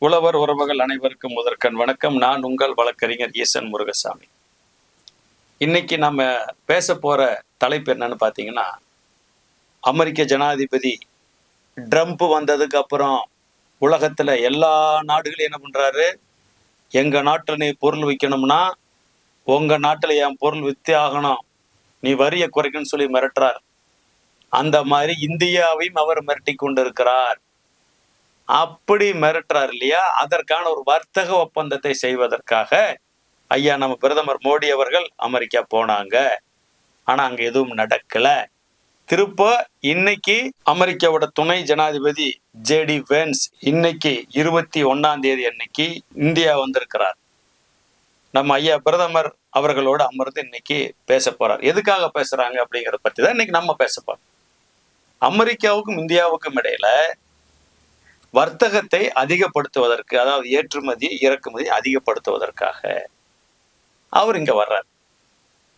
உழவர் உறவுகள் அனைவருக்கும் முதற்கண் வணக்கம். நான் உங்கள் வழக்கறிஞர் ஈசன் முருகசாமி. இன்னைக்கு நம்ம பேச போற தலைப்பு என்னன்னு பார்த்தீங்கன்னா அமெரிக்க ஜனாதிபதி ட்ரம்ப் வந்ததுக்கு அப்புறம் உலகத்துல எல்லா நாடுகளும் என்ன பண்றாரு? எங்க நாட்டில் நீ பொருள் விற்கணும்னா உங்க நாட்டில் என் பொருள் வித்தே ஆகணும். நீ வரியை குறைக்கணும்னு சொல்லி மிரட்டுறார். அந்த மாதிரி இந்தியாவையும் அவர் மிரட்டி கொண்டிருக்கிறார். அப்படி மிரட்டுறார் இல்லையா? அதற்கான ஒரு வர்த்தக ஒப்பந்தத்தை செய்வதற்காக ஐயா நம்ம பிரதமர் மோடி அவர்கள் அமெரிக்கா போனாங்க. ஆனா அங்க எதுவும் நடக்கல. திருப்ப இன்னைக்கு அமெரிக்காவோட துணை ஜனாதிபதி ஜேடி வேன்ஸ் இன்னைக்கு இருபத்தி ஒன்னாம் தேதி அன்னைக்கு இந்தியா வந்திருக்கிறார். நம்ம ஐயா பிரதமர் அவர்களோடு அமர்ந்து இன்னைக்கு பேச போறார். எதுக்காக பேசுறாங்க அப்படிங்கிறத பத்தி தான் இன்னைக்கு நம்ம பேச போறோம். அமெரிக்காவுக்கும் இந்தியாவுக்கும் இடையில வர்த்தகத்தை அதிகப்படுத்துவதற்கு அதாவது ஏற்றுமதி இறக்குமதி அதிகப்படுத்துவதற்காக அவர் இங்க வர்றார்.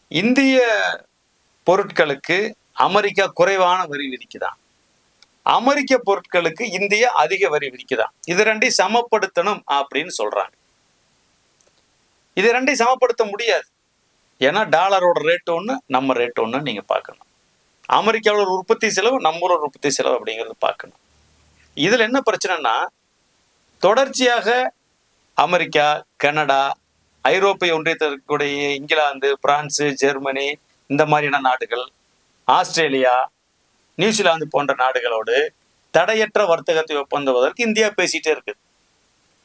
இந்திய பொருட்களுக்கு அமெரிக்கா குறைவான வரி விதிக்குதான். அமெரிக்க பொருட்களுக்கு இந்தியா அதிக வரி விதிக்குதான். இது ரெண்டையும் சமப்படுத்தணும் அப்படின்னு சொல்றாங்க. இது ரெண்டையும் சமப்படுத்த முடியாது. ஏன்னா டாலரோட ரேட் ஒன்று நம்ம ரேட் ஒன்று நீங்க பார்க்கணும். அமெரிக்காவோட ஒரு உற்பத்தி செலவு நம்மளோட உற்பத்தி செலவு அப்படிங்கிறது பார்க்கணும். இதில் என்ன பிரச்சனைனா தொடர்ச்சியாக அமெரிக்கா கனடா ஐரோப்பிய ஒன்றியத்திற்குடைய இங்கிலாந்து பிரான்சு ஜெர்மனி இந்த மாதிரியான நாடுகள் ஆஸ்திரேலியா நியூசிலாந்து போன்ற நாடுகளோடு தடையற்ற வர்த்தகத்தை ஒப்பந்துவதற்கு இந்தியா பேசிகிட்டே இருக்குது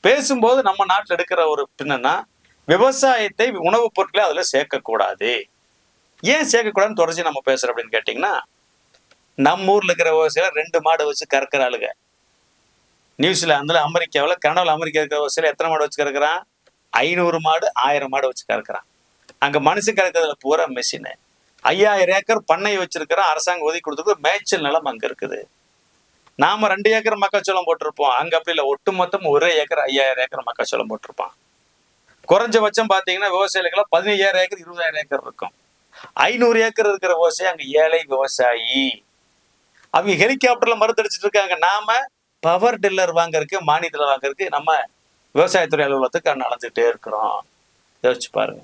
பேசும்போது நம்ம நாட்டில் எடுக்கிற ஒரு பின்னன்னா விவசாயத்தை உணவுப் பொருட்களை அதில் சேர்க்கக்கூடாது. ஏன் சேர்க்கக்கூடாதுன்னு தொடர்ச்சி நம்ம பேசுகிறோம் அப்படின்னு கேட்டிங்கன்னா நம்ம ஊரில் இருக்கிற விவசாயிகள் ரெண்டு மாடு வச்சு கறக்கிற ஆளுங்க நியூசிலாந்துல அமெரிக்காவில் கனடாவில் அமெரிக்கா இருக்கிற சில எத்தனை மாடு வச்சு கறக்குறான்? ஐநூறு மாடு ஆயிரம் மாடு வச்சு கறக்குறான். அங்க மனுஷன் கறக்கிறதுல பூரா மெஷினு ஐயாயிரம் ஏக்கர் பண்ணை வச்சிருக்கிறான் அரசாங்கம் ஒதுக்கி கொடுத்துருக்கு மேய்ச்சல் நிலம் அங்க இருக்குது. நாம ரெண்டு ஏக்கர் மக்காச்சோளம் போட்டிருப்போம். அங்க அப்படி இல்லை ஒட்டு மொத்தம் ஒரே ஏக்கர் ஐயாயிரம் ஏக்கர் மக்காச்சோளம் போட்டிருப்பான். குறைஞ்சபட்சம் பாத்தீங்கன்னா விவசாயிகளுக்கெல்லாம் பதினையாயிரம் ஏக்கர் இருபதாயிரம் ஏக்கர் இருக்கும். ஐநூறு ஏக்கர் இருக்கிற விவசாயி அங்க ஏழை விவசாயி. அவங்க ஹெலிகாப்டர்ல மருந்தடிச்சிட்டு இருக்காங்க. நாம பவர் டில்லர் வாங்கறதுக்கு மானியத்தில் வாங்கறதுக்கு நம்ம விவசாயத்துறை அலுவலகத்துக்கு நடந்துகிட்டே இருக்கிறோம். யோசிச்சு பாருங்க.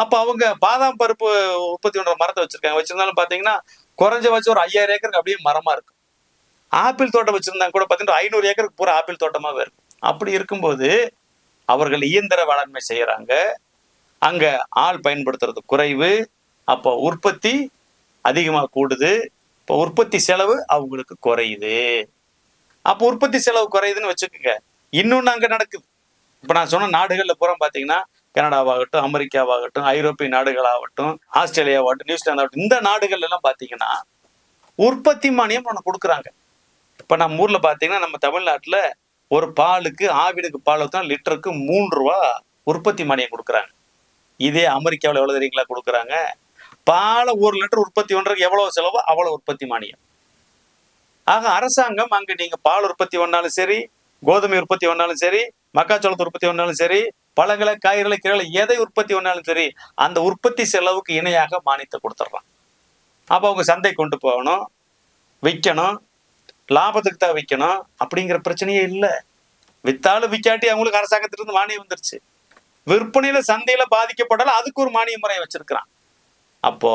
அப்போ அவங்க பாதாம் பருப்பு உற்பத்தி பண்ணுற மரத்தை வச்சிருக்காங்க. வச்சிருந்தாலும் பார்த்தீங்கன்னா குறைஞ்சபட்சம் ஒரு ஐயாயிரம் ஏக்கருக்கு அப்படியே மரமாக இருக்கும். ஆப்பிள் தோட்டம் வச்சிருந்தாங்க கூட பார்த்தீங்கன்னா ஐநூறு ஏக்கருக்கு பூரா ஆப்பிள் தோட்டமாகவே இருக்கும். அப்படி இருக்கும்போது அவர்கள் இயந்திர வேளாண்மை செய்கிறாங்க அங்கே ஆள் பயன்படுத்துறது குறைவு. அப்போ உற்பத்தி அதிகமாக கூடுது. இப்போ உற்பத்தி செலவு அவங்களுக்கு குறையுது. அப்போ உற்பத்தி செலவு குறையுதுன்னு வச்சுக்கோங்க. இன்னொன்று அங்கே நடக்குது. இப்போ நான் சொன்ன நாடுகளில் பூரா பார்த்தீங்கன்னா கனடாவாகட்டும் அமெரிக்காவாகட்டும் ஐரோப்பிய நாடுகளாகட்டும் ஆஸ்திரேலியாவாகட்டும் நியூசிலாந்து ஆகட்டும் இந்த நாடுகள் எல்லாம் பார்த்தீங்கன்னா உற்பத்தி மானியம் ஒன்று கொடுக்குறாங்க. இப்போ நம்ம ஊரில் பார்த்தீங்கன்னா நம்ம தமிழ்நாட்டில் ஒரு பாலுக்கு ஆவிடுக்கு பால் ஊற்றினா லிட்டருக்கு மூன்று ரூபா உற்பத்தி மானியம் கொடுக்குறாங்க. இதே அமெரிக்காவில் எவ்வளோ தெரியுங்களா கொடுக்குறாங்க? பாலை ஒரு லிட்டர் உற்பத்தி பண்ணுறதுக்கு எவ்வளோ செலவோ அவ்வளோ உற்பத்தி மானியம். ஆக அரசாங்கம் அங்கே நீங்கள் பால் உற்பத்தி பண்ணாலும் சரி கோதுமை உற்பத்தி பண்ணாலும் சரி மக்காச்சோளத்தை உற்பத்தி பண்ணாலும் சரி பழங்களை காய்கறிகளை கீரை எதை உற்பத்தி பண்ணாலும் சரி அந்த உற்பத்தி செலவுக்கு இணையாக மானியத்தை கொடுத்துட்றான் அப்போ அவங்க சந்தை கொண்டு போகணும் விற்கணும் லாபத்துக்கு தான் விற்கணும் அப்படிங்கிற பிரச்சனையே இல்லை. வித்தாலும் விற்காட்டி அவங்களுக்கு அரசாங்கத்திலிருந்து மானியம் வந்துருச்சு. விற்பனையில சந்தையில பாதிக்கப்பட்டாலும் அதுக்கு ஒரு மானிய முறையை வச்சிருக்கிறான். அப்போ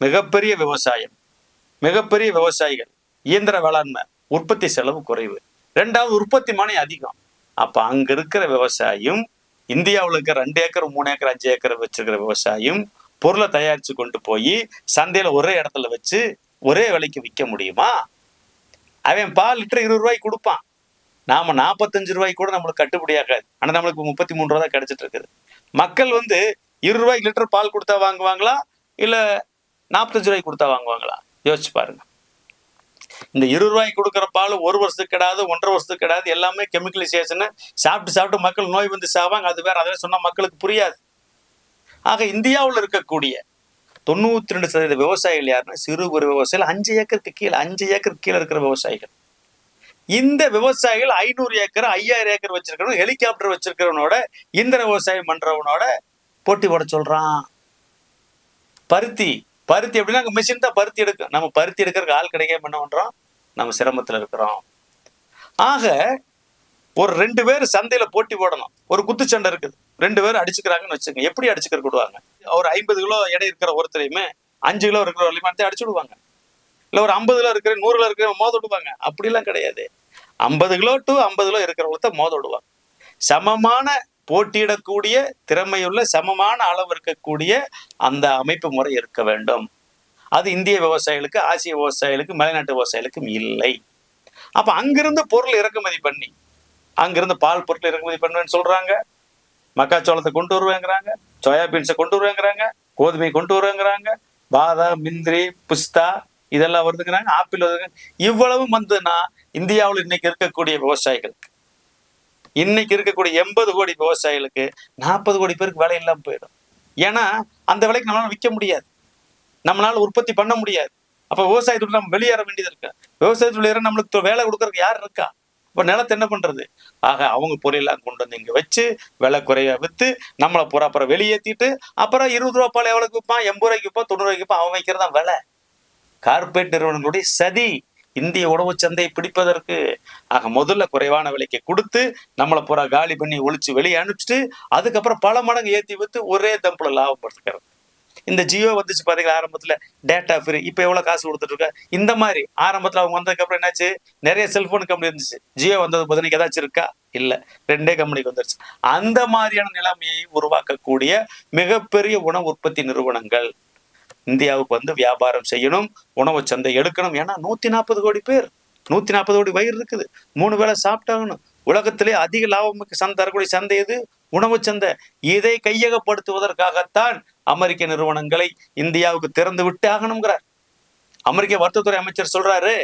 மிகப்பெரிய விவசாயம் மிகப்பெரிய விவசாயிகள் இயந்திர வேளாண்மை உற்பத்தி செலவு குறைவு. ரெண்டாவது உற்பத்தி மானியம் அதிகம். அப்ப அங்க இருக்கிற விவசாயம் இந்தியாவில் இருக்கிற ரெண்டு ஏக்கர் மூணு ஏக்கர் அஞ்சு ஏக்கர் வச்சிருக்கிற விவசாயம் பொருளை தயாரிச்சு கொண்டு போய் சந்தையில ஒரே இடத்துல வச்சு ஒரே விலைக்கு விற்க முடியுமா? அவன் பால் லிட்டர் இருபது ரூபாய்க்கு கொடுப்பான். நாம நாற்பத்தஞ்சு ரூபாய்க்கு கூட நம்மளுக்கு கட்டுப்படி ஆகாது. ஆனா நம்மளுக்கு முப்பத்தி மூணு ரூபா தான் கிடைச்சிட்டு இருக்குது. மக்கள் வந்து இருபது ரூபாய்க்கு லிட்டர் பால் கொடுத்தா வாங்குவாங்களா? இல்ல நாற்பத்தஞ்சு ரூபாய்க்கு கொடுத்தா வாங்குவாங்களா? யோசிச்சு பாருங்க. இந்த இருபது ரூபாய்க்கு கொடுக்குற பால் ஒரு வருஷத்துக்கு கிடையாது ஒன்றரை வருஷத்துக்கு கிடையாது எல்லாமே கெமிக்கலைசேஷன் சாப்பிட்டு சாப்பிட்டு மக்கள் நோய் வந்து சாவாங்க. அது வேற அதெல்லாம் சொன்னா மக்களுக்கு புரியாது. ஆக இந்தியாவில் இருக்கக்கூடிய தொண்ணூத்தி ரெண்டு சதவீத விவசாயிகள் யாருன்னா சிறு குறு விவசாயிகள் அஞ்சு ஏக்கருக்கு கீழே அஞ்சு ஏக்கருக்கு கீழே இருக்கிற விவசாயிகள். இந்த விவசாயிகள் ஐநூறு ஏக்கர் ஐயாயிரம் ஏக்கர் வச்சிருக்கிறவன் ஹெலிகாப்டர் வச்சிருக்கிறவனோட இந்திர விவசாயம் பண்றவனோட போட்டி போட சொல்றான். பருத்தி பருத்தி எப்படின்னா அங்கே மிஷின் தான் பருத்தி எடுக்கும் நம்ம பருத்தி எடுக்கிறதுக்கு ஆள் கிடைக்காம என்ன பண்றோம்? நம்ம சிரமத்தில் இருக்கிறோம். ஆக ஒரு ரெண்டு பேர் சந்தையில போட்டி போடணும். ஒரு குத்துச்சண்டை இருக்குது. ரெண்டு பேரும் அடிச்சுக்கிறாங்கன்னு வச்சுங்க எப்படி அடிச்சுக்கிற விடுவாங்க ஒரு ஐம்பது கிலோ எடை இருக்கிற ஒருத்தரையுமே அஞ்சு கிலோ இருக்கிற வலிமானத்தை அடிச்சு விடுவாங்க. இல்ல ஒரு ஐம்பதுல இருக்கிற நூறு கிலோ இருக்கிற மோத விடுவாங்க. அப்படிலாம் கிடையாது. ஐம்பது கிலோ டு ஐம்பது கிலோ இருக்கிறவங்கள மோத விடுவாங்க. சமமான போட்டியிடக்கூடிய திறமையுள்ள சமமான அளவு இருக்கக்கூடிய அந்த அமைப்பு முறை இருக்க வேண்டும். அது இந்திய விவசாயிகளுக்கு ஆசிய விவசாயிகளுக்கு மலைநாட்டு விவசாயிகளுக்கும் இல்லை. அப்ப அங்கிருந்து பொருள் இறக்குமதி பண்ணி அங்கிருந்து பால் பொருட்கள் இறக்குமதி பண்ணுவேன்னு சொல்றாங்க. மக்காச்சோளத்தை கொண்டு வருவேங்கிறாங்க சோயாபீன்ஸை கொண்டு வருவேங்கிறாங்க கோதுமை கொண்டு வருவேங்கிறாங்க பாதாம் மிந்திரி பிஸ்தா இதெல்லாம் வருதுங்கிறாங்க ஆப்பிள் வருதுங்க. இவ்வளவும் வந்துன்னா இந்தியாவில் இன்னைக்கு இருக்கக்கூடிய விவசாயிகளுக்கு இன்னைக்கு இருக்கக்கூடிய எண்பது கோடி விவசாயிகளுக்கு நாற்பது கோடி பேருக்கு வேலை இல்லாமல் போயிடும். ஏன்னா அந்த விலைக்கு நம்மளால விற்க முடியாது. நம்மளால உற்பத்தி பண்ண முடியாது. அப்போ விவசாயத்துக்கு நம்ம வெளியேற வேண்டியது இருக்கு. விவசாயத்துல ஏற நம்மளுக்கு வேலை கொடுக்கறதுக்கு யார் இருக்கா? இப்போ நிலத்தை என்ன பண்றது? ஆக அவங்க பொருளெல்லாம் கொண்டு வந்து இங்கே வச்சு விலை குறைவாக விற்று நம்மளை பூரா அப்புறம் வெளியேற்றிட்டு அப்புறம் இருபது ரூபா பால் எவ்வளவுக்கு விற்பான் எண்பது ரூபாய்க்கு விற்பான் தொண்ணூறு ரூபாய்க்கு விற்பான் அவன் வைக்கிறதான் விலை. கார்பரேட் நிறுவனங்களுடைய சதி. இந்திய உணவு சந்தையை பிடிப்பதற்கு ஆக முதல்ல குறைவான விலைக்கு கொடுத்து நம்மளை பூரா காலி பண்ணி ஒழிச்சு வெளியே அனுப்பிச்சிட்டு அதுக்கப்புறம் பல மடங்கு ஏத்தி வித்து ஒரே தம்புல லாபம் படுத்துக்கிறது இந்த ஜியோ வந்துச்சு பாத்தீங்களா ஆரம்பத்துல? டேட்டா ஃப்ரீ இப்ப எவ்வளவு காசு கொடுத்துட்டு இருக்க இந்த மாதிரி. ஆரம்பத்துல அவங்க வந்ததுக்கு அப்புறம் என்னாச்சு? நிறைய செல்போன் கம்பெனி இருந்துச்சு. ஜியோ வந்தது பதினஞ்சு ஏதாச்சும் இருக்கா? இல்ல. ரெண்டே கம்பெனிக்கு வந்துருச்சு. அந்த மாதிரியான நிலைமையை உருவாக்கக்கூடிய மிகப்பெரிய உணவு உற்பத்தி நிறுவனங்கள் இந்தியாவுக்கு வந்து வியாபாரம் செய்யணும் உணவு சந்தை எடுக்கணும். ஏன்னா நூத்தி நாற்பது கோடி பேர் நூத்தி நாற்பது கோடி வயிறு இருக்குது. மூணு வேளை சாப்பிட்டாகணும். உலகத்திலே அதிக லாபமிக்க சந்தை தரக்கூடிய சந்தை எது? உணவு சந்தை. இதை கையகப்படுத்துவதற்காகத்தான் அமெரிக்க நிறுவனங்களை இந்தியாவுக்கு திறந்து விட்டு ஆகணுங்கிறார் அமெரிக்க வர்த்தகத்துறை அமைச்சர் சொல்றாரு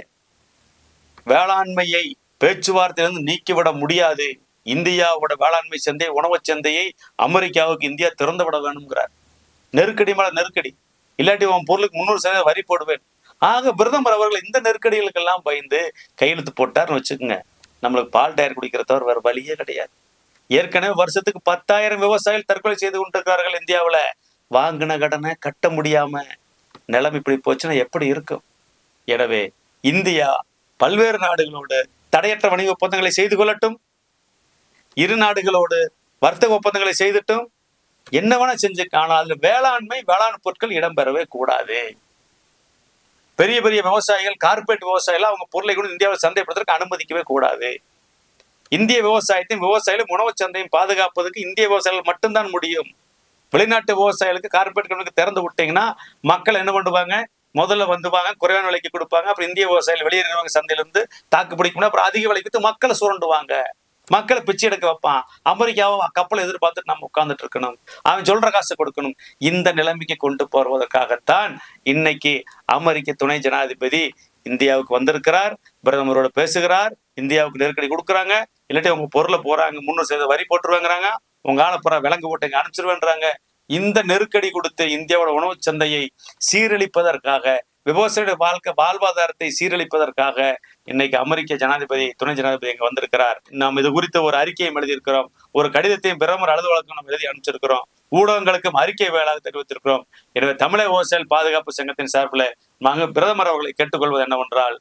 வேளாண்மையை பேச்சுவார்த்தையிலிருந்து நீக்கிவிட முடியாது. இந்தியாவோட வேளாண்மை சந்தை உணவு சந்தையை அமெரிக்காவுக்கு இந்தியா திறந்து விட வேணுங்கிறார் நெருக்கடி மேல நெருக்கடி. இல்லாட்டி உன் பொருளுக்கு முன்னூறு சதவீதம் வரி போடுவேன். ஆக பிரதமர் அவர்கள் இந்த நெருக்கடிகளுக்கெல்லாம் பயந்து கையெழுத்து போட்டார்னு வச்சுக்கோங்க. நம்மளுக்கு பால் டயர் குடிக்கிற தவிர வேற வழியே கிடையாது. ஏற்கனவே வருஷத்துக்கு பத்தாயிரம் விவசாயிகள் தற்கொலை செய்து கொண்டிருக்கிறார்கள் இந்தியாவுல. வாங்கின கடனை கட்ட முடியாம நிலம் இப்படி போச்சுன்னா எப்படி இருக்கும்? எனவே இந்தியா பல்வேறு நாடுகளோடு தடையற்ற வணிக ஒப்பந்தங்களை செய்து கொள்ளட்டும். இரு நாடுகளோடு வர்த்தக ஒப்பந்தங்களை செய்துட்டும். என்ன வேணா செஞ்சு ஆனால் அதுல வேளாண்மை வேளாண் பொருட்கள் இடம்பெறவே கூடாது. பெரிய பெரிய விவசாயிகள் கார்பரேட் விவசாயிகள் அவங்க பொருளை கூட இந்தியாவில் சந்தைப்படுத்துறதுக்கு அனுமதிக்கவே கூடாது. இந்திய விவசாயத்தையும் விவசாயிகளும் உணவு சந்தையும் பாதுகாப்பதற்கு இந்திய விவசாயிகள் மட்டும்தான் முடியும். வெளிநாட்டு விவசாயிகளுக்கு கார்பரேட் கம்பெனிக்கு திறந்து விட்டீங்கன்னா மக்கள் என்ன பண்ணுவாங்க? முதல்ல வந்துவாங்க குறைவான விலைக்கு கொடுப்பாங்க. அப்புறம் இந்திய விவசாயிகள் வெளியேறுவாங்க சந்தையில இருந்து தாக்கு பிடிக்கணும் அப்புறம் அதிக விலைக்கு மக்களை சுரண்டுவாங்க. மக்களை பிச்சை எடுக்க வைப்பான். அமெரிக்காவை கப்பலை எதிர்பார்த்துட்டு நம்ம உட்கார்ந்துட்டு இருக்கணும். அவன் சொல்ற காசை கொடுக்கணும். இந்த நிலைமைக்கு கொண்டு போவதற்காகத்தான் இன்னைக்கு அமெரிக்க துணை ஜனாதிபதி இந்தியாவுக்கு வந்திருக்கிறார். பிரதமரோட பேசுகிறார். இந்தியாவுக்கு நெருக்கடி கொடுக்குறாங்க. இல்லாட்டி உங்க பொருளை போறாங்க முன்னூறு சதவீத வரி போட்டுருவாங்கிறாங்க. உங்க ஆளப்புற விலங்கு போட்டு அனுப்பிச்சிருவேன்றாங்க. இந்த நெருக்கடி கொடுத்து இந்தியாவோட உணவு சந்தையை சீரழிப்பதற்காக விவசாயியோட வாழ்க்கை வாழ்வாதாரத்தை சீரழிப்பதற்காக இன்னைக்கு அமெரிக்க ஜனாதிபதி துணை ஜனாதிபதி இங்க வந்திருக்கிறார். நாம் இது குறித்த ஒரு அறிக்கையும் எழுதியிருக்கிறோம். ஒரு கடிதத்தையும் பிரதமர் அலுவலகம் நம்ம எழுதி அனுப்பிச்சிருக்கிறோம். ஊடகங்களுக்கும் அறிக்கை வேளாக தெரிவித்திருக்கிறோம். எனவே தமிழக விவசாயிகள் பாதுகாப்பு சங்கத்தின் சார்பில் நாங்கள் பிரதமர் அவர்களை கேட்டுக்கொள்வது என்னவென்றால்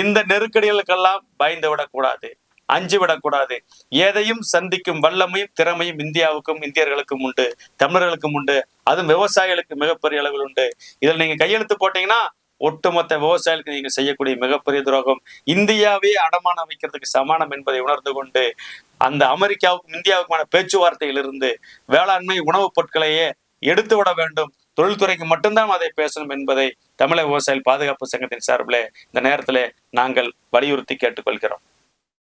இந்த நெருக்கடிகளுக்கெல்லாம் பயந்து விடக்கூடாது. அஞ்சு விடக்கூடாது எதையும் சந்திக்கும் வல்லமையும் திறமையும் இந்தியாவுக்கும் இந்தியர்களுக்கும் உண்டு தமிழர்களுக்கும் உண்டு. அதுவும் விவசாயிகளுக்கு மிகப்பெரிய அளவில் உண்டு. இதில் நீங்க கையெழுத்து போட்டீங்கன்னா ஒட்டுமொத்த விவசாயிகளுக்கு நீங்க செய்யக்கூடிய மிகப்பெரிய துரோகம் இந்தியாவே அடமானம் வைக்கிறதுக்கு சமானம் என்பதை உணர்ந்து கொண்டு அந்த அமெரிக்காவுக்கும் இந்தியாவுக்குமான பேச்சுவார்த்தையிலிருந்து வேளாண்மை உணவுப் பொருட்களையே எடுத்து விட வேண்டும். தொழில்துறைக்கு மட்டும்தான் அதை பேசணும் என்பதை தமிழக விவசாயிகள் பாதுகாப்பு சங்கத்தின் சார்பில் இந்த நேரத்தில் நாங்கள் வலியுறுத்தி கேட்டுக்கொள்கிறோம்.